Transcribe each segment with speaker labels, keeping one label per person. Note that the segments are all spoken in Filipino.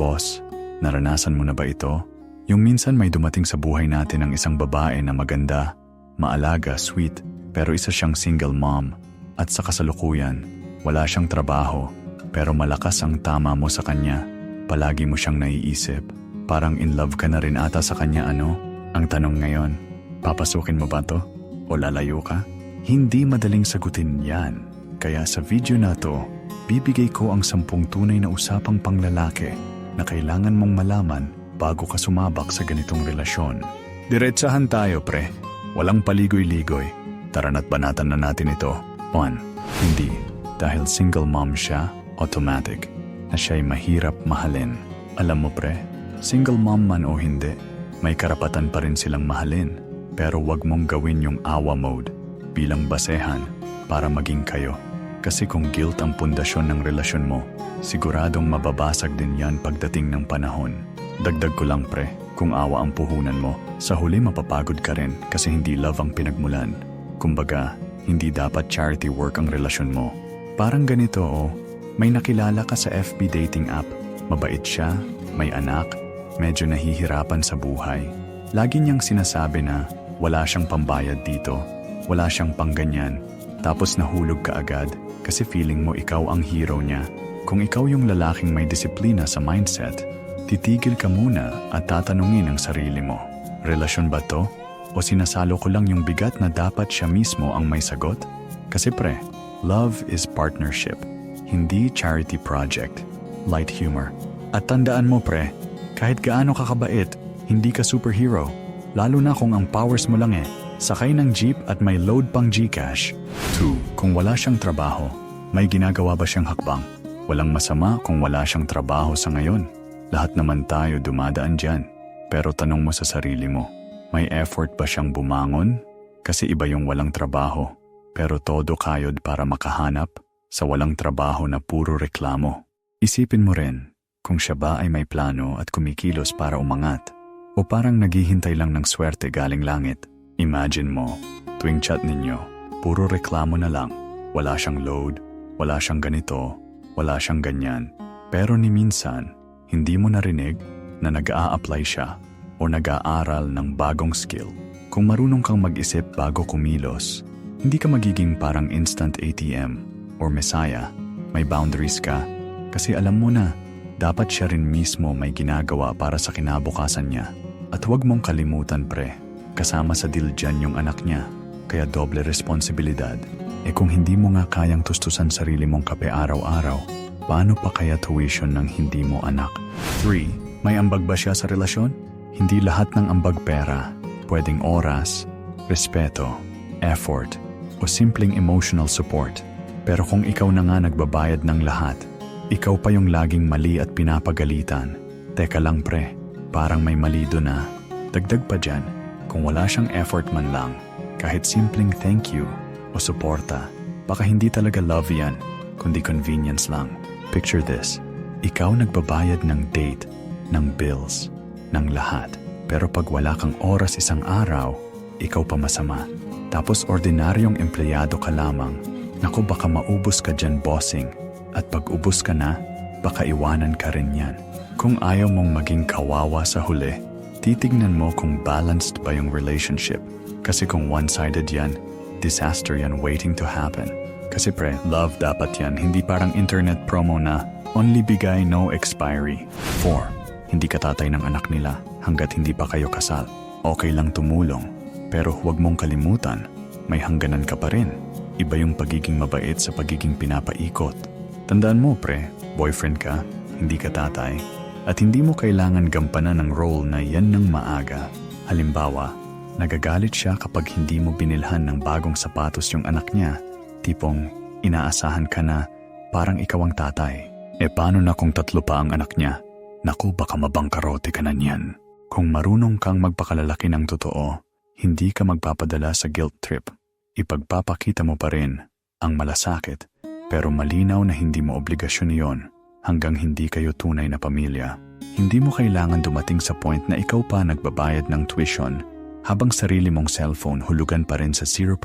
Speaker 1: Boss, naranasan mo na ba ito? Yung minsan may dumating sa buhay natin ang isang babae na maganda, maalaga, sweet, pero isa siyang single mom. At sa kasalukuyan, wala siyang trabaho, pero malakas ang tama mo sa kanya. Palagi mo siyang naiisip. Parang in love ka na rin ata sa kanya ano? Ang tanong ngayon, papasukin mo ba to? O lalayo ka? Hindi madaling sagutin yan. Kaya sa video na to, bibigay ko ang sampung tunay na usapang panglalaki na kailangan mong malaman bago ka sumabak sa ganitong relasyon. Diretsahan tayo, pre. Walang paligoy-ligoy. Tara na't banatan na natin ito. 1. Hindi. Dahil single mom siya, automatic. Na siya'y mahirap mahalin. Alam mo, pre, single mom man o hindi, may karapatan pa rin silang mahalin. Pero wag mong gawin yung awa mode bilang basehan para maging kayo. Kasi kung guilt ang pundasyon ng relasyon mo, siguradong mababasag din yan pagdating ng panahon. Dagdag ko lang pre, kung awa ang puhunan mo, sa huli mapapagod ka rin kasi hindi love ang pinagmulan. Kumbaga, hindi dapat charity work ang relasyon mo. Parang ganito oh, may nakilala ka sa FB dating app. Mabait siya, may anak, medyo nahihirapan sa buhay. Lagi niyang sinasabi na wala siyang pambayad dito, wala siyang pangganyan, tapos nahulog ka agad kasi feeling mo ikaw ang hero niya. Kung ikaw yung lalaking may disiplina sa mindset, titigil ka muna at tatanungin ang sarili mo. Relasyon ba to? O sinasalo ko lang yung bigat na dapat siya mismo ang may sagot? Kasi pre, love is partnership, hindi charity project. Light humor. At tandaan mo pre, kahit gaano ka kabait, hindi ka superhero. Lalo na kung ang powers mo lang eh, sakay ng jeep at may load pang Gcash. 2. Kung wala siyang trabaho, may ginagawa ba siyang hakbang? Walang masama kung wala siyang trabaho sa ngayon. Lahat naman tayo dumadaan dyan. Pero tanong mo sa sarili mo, may effort ba siyang bumangon? Kasi iba yung walang trabaho, pero todo kayod para makahanap sa walang trabaho na puro reklamo. Isipin mo rin kung siya ba ay may plano at kumikilos para umangat o parang naghihintay lang ng swerte galing langit. Imagine mo, tuwing chat ninyo, puro reklamo na lang. Wala siyang load, wala siyang ganito, wala siyang ganyan. Pero ni minsan, hindi mo narinig na nag-a-apply siya o nag-aaral ng bagong skill. Kung marunong kang mag-isip bago kumilos, hindi ka magiging parang instant ATM or Messiah. May boundaries ka kasi alam mo na dapat siya rin mismo may ginagawa para sa kinabukasan niya. At huwag mong kalimutan pre, kasama sa deal yung anak niya, kaya doble responsibilidad. E kung hindi mo nga kayang tustusan sarili mong kape araw-araw, paano pa kaya tuition ng hindi mo anak? 3. May ambag ba siya sa relasyon? Hindi lahat ng ambag pera. Pwedeng oras, respeto, effort, o simpleng emotional support. Pero kung ikaw na nga nagbabayad ng lahat, ikaw pa yung laging mali at pinapagalitan. Teka lang pre, parang may mali doon na. Dagdag pa dyan, kung wala siyang effort man lang, kahit simpleng thank you o suporta, baka hindi talaga love yan, kundi convenience lang. Picture this, ikaw nagbabayad ng date, ng bills, ng lahat. Pero pag wala kang oras isang araw, ikaw pa masama. Tapos ordinaryong empleyado ka lamang. Naku baka maubos ka dyan bossing. At pag ubos ka na, baka iwanan ka rin yan. Kung ayaw mong maging kawawa sa huli, titignan mo kung balanced ba yung relationship. Kasi kung one-sided yan, disaster yan waiting to happen. Kasi pre, love dapat yan, hindi parang internet promo na only bigay no expiry. 4. Hindi ka tatay ng anak nila hanggat hindi pa kayo kasal. Okay lang tumulong, pero huwag mong kalimutan, may hangganan ka pa rin. Iba yung pagiging mabait sa pagiging pinapaikot. Tandaan mo pre, boyfriend ka, hindi ka tatay, at hindi mo kailangan gampanan ng role na yan ng maaga. Halimbawa, nagagalit siya kapag hindi mo binilhan ng bagong sapatos yung anak niya, tipong inaasahan ka na parang ikaw ang tatay. E paano na kung tatlo pa ang anak niya? Naku baka mabangkarote ka na niyan. Kung marunong kang magpakalalaki ng totoo, hindi ka magpapadala sa guilt trip. Ipagpapakita mo pa rin ang malasakit pero malinaw na hindi mo obligasyon iyon hanggang hindi kayo tunay na pamilya. Hindi mo kailangan dumating sa point na ikaw pa nagbabayad ng tuition habang sarili mong cellphone hulugan pa rin sa 0%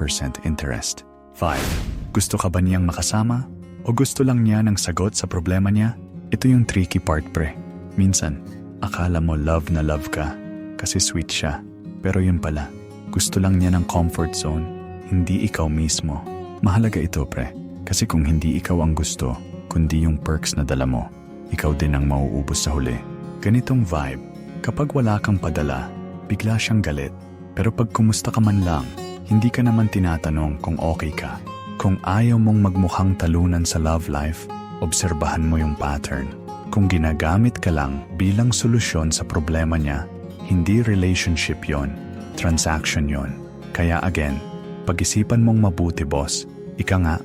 Speaker 1: interest. 5. Gusto ka ba niyang makasama? O gusto lang niya ng sagot sa problema niya? Ito yung tricky part pre. Minsan, akala mo love na love ka kasi sweet siya. Pero yun pala, gusto lang niya ng comfort zone, hindi ikaw mismo. Mahalaga ito pre, kasi kung hindi ikaw ang gusto, kundi yung perks na dala mo, ikaw din ang mauubos sa huli. Ganitong vibe, kapag wala kang padala, bigla siyang galit. Pero pag kumusta ka man lang, hindi ka naman tinatanong kung okay ka. Kung ayaw mong magmukhang talunan sa love life, obserbahan mo yung pattern. Kung ginagamit ka lang bilang solusyon sa problema niya, hindi relationship yon, transaction yon. Kaya again, pag-isipan mong mabuti boss, ika nga,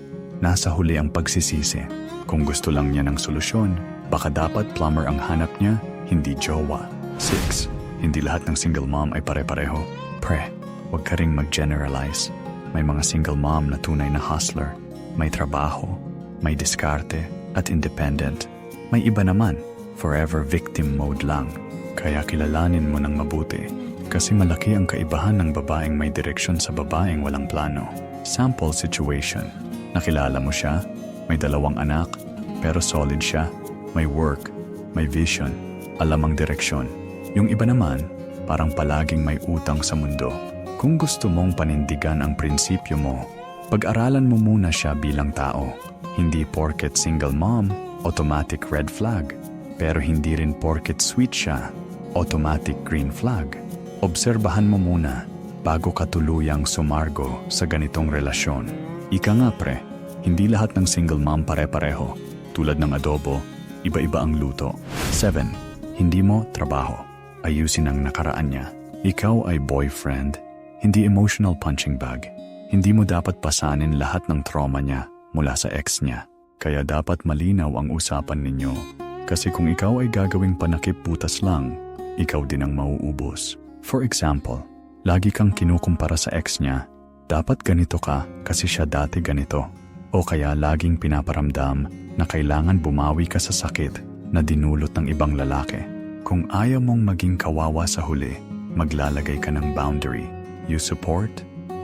Speaker 1: nasa huli ang pagsisisi. Kung gusto lang niya ng solusyon, baka dapat plumber ang hanap niya, hindi jowa. 6. Hindi lahat ng single mom ay pare-pareho. Pre, huwag ka ring mag-generalize. May mga single mom na tunay na hustler, may trabaho, may diskarte, at independent. May iba naman, forever victim mode lang. Kaya kilalanin mo ng mabuti. Kasi malaki ang kaibahan ng babaeng may direksyon sa babaeng walang plano. Sample situation. Nakilala mo siya, may dalawang anak, pero solid siya, may work, may vision, alam ang direksyon. Yung iba naman, parang palaging may utang sa mundo. Kung gusto mong panindigan ang prinsipyo mo, pag-aralan mo muna siya bilang tao. Hindi porket single mom, automatic red flag. Pero hindi rin porket sweet siya, automatic green flag. Obserbahan mo muna bago ka tuluyang sumargo sa ganitong relasyon. Ika nga pre, hindi lahat ng single mom pare-pareho. Tulad ng adobo, iba-iba ang luto. 7. Hindi mo trabaho. Ayusin ang nakaraan niya. Ikaw ay boyfriend, hindi emotional punching bag. Hindi mo dapat pasanin lahat ng trauma niya mula sa ex niya. Kaya dapat malinaw ang usapan ninyo. Kasi kung ikaw ay gagawing panakip butas lang, ikaw din ang mauubos. For example, lagi kang kinukumpara sa ex niya, dapat ganito ka kasi siya dati ganito. O kaya laging pinaparamdam na kailangan bumawi ka sa sakit na dinulot ng ibang lalaki. Kung ayaw mong maging kawawa sa huli, maglalagay ka ng boundary. You support?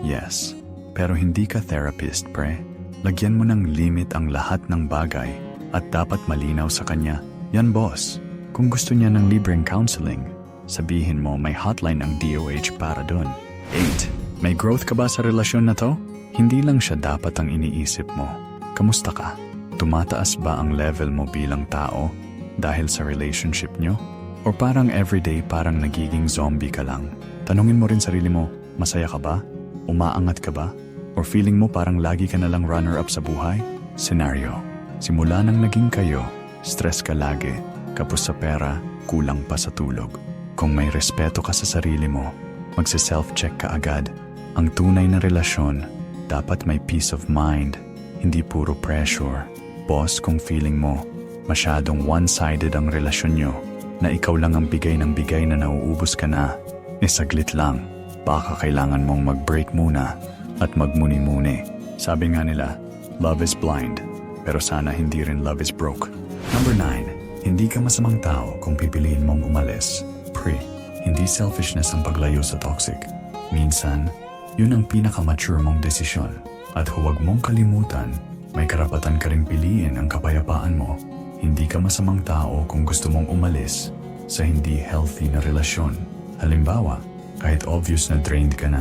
Speaker 1: Yes. Pero hindi ka therapist, pre. Lagyan mo ng limit ang lahat ng bagay at dapat malinaw sa kanya, yan boss. Kung gusto niya ng libreng counseling, sabihin mo may hotline ang DOH para doon. 8. May growth ka ba sa relasyon na to? Hindi lang siya dapat ang iniisip mo. Kamusta ka? Tumataas ba ang level mo bilang tao dahil sa relationship nyo? O parang everyday parang nagiging zombie ka lang? Tanungin mo rin sarili mo, masaya ka ba? Umaangat ka ba? Or feeling mo parang lagi ka na lang runner-up sa buhay? Scenario. Simula nang naging kayo, stress ka lagi, kapos sa pera, kulang pa sa tulog. Kung may respeto ka sa sarili mo, magse-self-check ka agad. Ang tunay na relasyon, dapat may peace of mind, hindi puro pressure. Boss, kung feeling mo, masyadong one-sided ang relasyon nyo, na ikaw lang ang bigay ng bigay na nauubos ka na, eh saglit lang, baka kailangan mong mag-break muna at magmuni-muni. Sabi nga nila, love is blind, pero sana hindi rin love is broke. Number 9. Hindi ka masamang tao kung pipiliin mong umalis. Pre, hindi selfishness ang paglayo sa toxic. Minsan, yun ang pinaka-mature mong desisyon. At huwag mong kalimutan, may karapatan ka ring piliin ang kapayapaan mo. Hindi ka masamang tao kung gusto mong umalis sa hindi healthy na relasyon. Halimbawa, kahit obvious na drained ka na,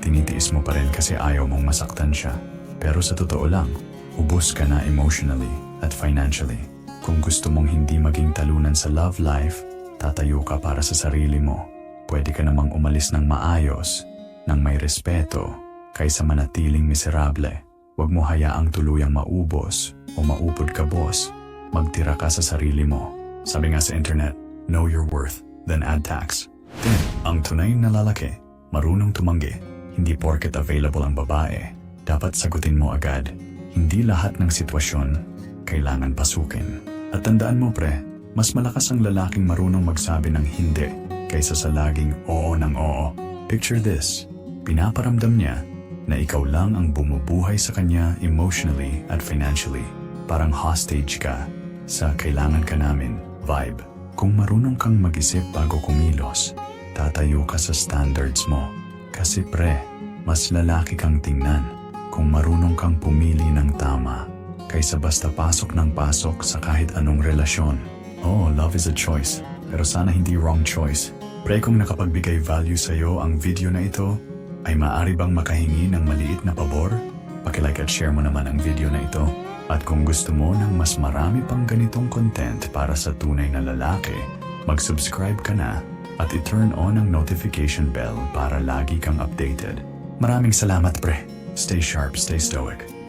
Speaker 1: tinitiis mo pa rin kasi ayaw mong masaktan siya. Pero sa totoo lang, ubos ka na emotionally at financially. Kung gusto mong hindi maging talunan sa love life, tatayo ka para sa sarili mo. Pwede ka namang umalis ng maayos, ng may respeto, kaysa manatiling miserable. Huwag mo hayaang tuluyang maubos o maupod ka boss. Magtira ka sa sarili mo. Sabi nga sa internet, know your worth, then add tax. Then, ang tunay na lalaki, marunong tumanggi. Hindi porket available ang babae, dapat sagutin mo agad. Hindi lahat ng sitwasyon kailangan pasukin. At tandaan mo pre, mas malakas ang lalaking marunong magsabi ng hindi kaysa sa laging oo ng oo. Picture this, pinaparamdam niya na ikaw lang ang bumubuhay sa kanya emotionally at financially. Parang hostage ka sa kailangan ka namin vibe. Kung marunong kang mag-isip bago kumilos, tatayo ka sa standards mo. Kasi pre, mas lalaki kang tingnan kung marunong kang pumili ng tama kaysa basta pasok ng pasok sa kahit anong relasyon. Oh, love is a choice. pero sana hindi wrong choice. Pre kung nakapagbigay value sa'yo ang video na ito, ay maaari bang makahingi ng maliit na pabor? Pakilike at share mo naman ang video na ito. At kung gusto mo ng mas marami pang ganitong content para sa tunay na lalaki, mag-subscribe ka na at i-turn on ang notification bell para lagi kang updated. Maraming salamat pre. Stay sharp, stay stoic.